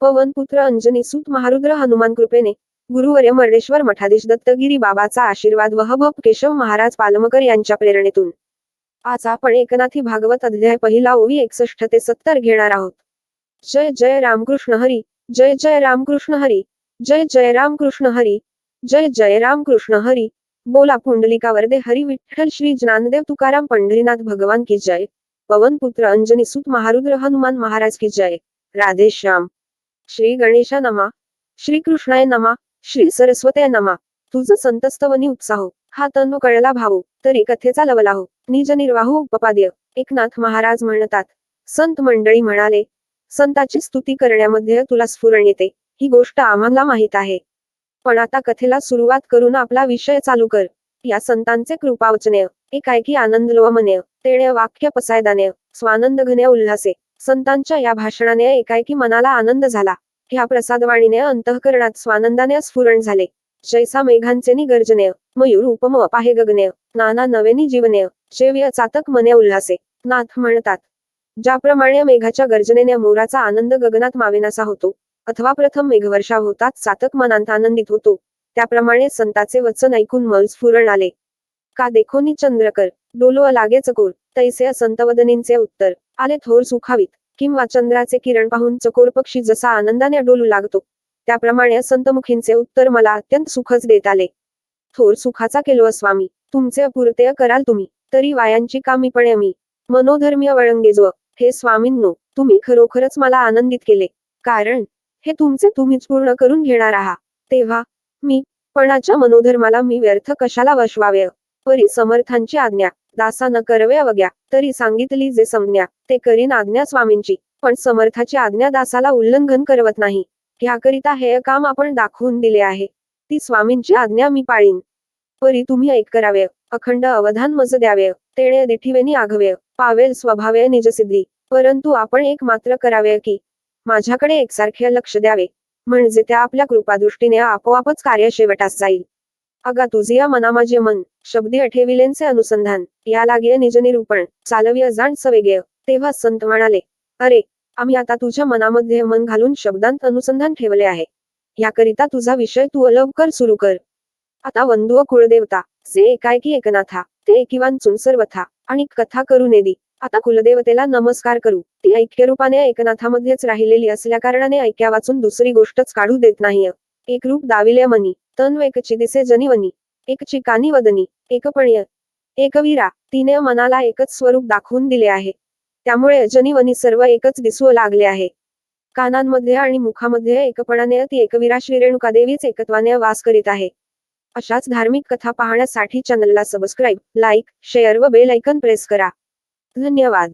पवनपुत्र अंजनी सुत महारुद्र हनुमान कृपेने गुरुवर्य मर्डेश्वर मठाधीश दत्तगिरी बाबाचा आशीर्वाद वहभप केशव महाराज पालमकर यांच्या प्रेरणेतून. आज आपण एकनाथी भागवत अध्याय पहिला ओवी एकसष्ट ते सत्तर घेणार आहोत. जय जय रामकृष्ण हरी जय जय रामकृष्ण हरी जय जय रामकृष्ण हरी जय जय रामकृष्ण हरी. बोला पुंडलिकावरदे हरी विठ्ठल श्री ज्ञानदेव तुकाराम पंढरीनाथ भगवान की जय. पवनपुत्र अंजनी सूत महारुद्र हनुमान महाराज की जय. राधेश्याम श्री गणेशा नमा. श्री कृष्णाय नमा. श्री सरस्वते नमा. तुझ संतस्तवनी उत्साहो हो. हा. तनु कळला भाऊ हो. तरी कथेचा लवलाहो हो. निज निर्वाहो उपपाद्य एकनाथ महाराज म्हणतात. संत मंडळी म्हणाले संताची स्तुती करण्यामध्ये तुला स्फुरण येते. ही गोष्ट आम्हाला माहीत आहे. पण आता कथेला सुरुवात करून आपला विषय चालू कर. या संतांचे कृपावचनेय. एकाएकी आनंद लोमनेय तेणे वाक्य पसायदानेय. स्वानंद घने उल्हासे. संतांच्या या भाषणाने एकाएकी मनाला आनंद झाला. ह्या प्रसादवाणीने अंतःकरणात स्वानंदाने स्फुरण झाले. जैसा मेघांचे गर्जनेय मयूर उपम अपाहे गगनेय नाना नवेनी जीवनेय शेव्य चातक मने उल्हासे नाथ म्हणतात. ज्याप्रमाणे मेघाच्या गर्जनेने मोराचा आनंद गगनात मावेनासा होतो अथवा प्रथम मेघवर्षा होतात चातक मनांत आनंदित होतो त्याप्रमाणे संताचे वचन ऐकून मल स्फुरण आले. का देखोनी चंद्रकर डोलो लागे चकोर तैसे संतवदनींचे उत्तर. आले थोर सुखावीत किंवा चंद्राचे किरण पाहून चकोर पक्षी जसा आनंदाने डोलू लागतो त्याप्रमाणे संतमुखींचे उत्तर मला अत्यंत सुखच देत आले. थोर सुखाचा केलो स्वामी तुमचे अपुरते कराल तुम्ही तरी वायांची कामीपणे मी. मनोधर्मीय वळंगेजव हे स्वामींनो तुम्ही खरोखरच मला आनंदित केले. कारण हे तुमचे तुम्हीच पूर्ण करून घेणार आहात तेव्हा मी पणाच्या मनोधर्माला मी व्यर्थ कशाला वशवावे? परी समर्थांची आज्ञा. दासा न करवे अवग्या तरी सांगितली जे संज्ञा ते करीन आज्ञा स्वामींची. पण समर्थाची आज्ञा दासाला उल्लंघन करवत नाही. ह्याकरिता हे काम आपण दाखवून दिले आहे. ती स्वामींची आज्ञा मी पाळीन. परी तुम्ही ऐक करावे अखंड अवधान मज द्यावे तेणे दिठीवेनी आघवे पावेल स्वभावे निजसिद्धी. परंतु आपण एक मात्र करावे की माझ्याकडे एकसारखे लक्ष द्यावे. म्हणजे त्या आपल्या कृपादृष्टीने आपोआपच कार्य शेवटास जाईल. अगा तुझी या माझे मन शब्दी अठेविलेंचे अनुसंधान या लागे निजनिरूपण चालव्य जाण सवेगेय तेव्हा संत म्हणाले अरे आम्ही आता तुझ्या मनामध्ये मन घालून शब्दांत अनुसंधान ठेवले आहे. याकरिता तुझा विषय तू अलवकर सुरू कर. आता वंदुव कुळदेवता जे एकाएकी एकनाथा ते एकीवांचून चुनसर्वथा आणि कथा करू नेदी आता कुलदेवतेला नमस्कार करू. ती ऐक्यरूपाने एकनाथामध्येच राहिलेली असल्या कारणाने ऐक्या वाचून दुसरी गोष्टच काढू देत नाही एक रूप दाविले मनी तन एकची दिसे जनिवनी एक चिकानी वदनी एकपणीय एकवीरा तिने मनाला एकच स्वरूप दाखवून दिले आहे. त्यामुळे जनिवनी सर्व एकच दिसू लागले आहे. कानांमध्ये आणि मुखामध्ये एकपणाने ती एकवीरा श्री रेणुकादेवीच एकत्वाने वास करीत आहे. अशाच धार्मिक कथा पाहण्यासाठी चॅनलला सबस्क्राईब लाईक शेअर व बेल ऐकन प्रेस करा. धन्यवाद.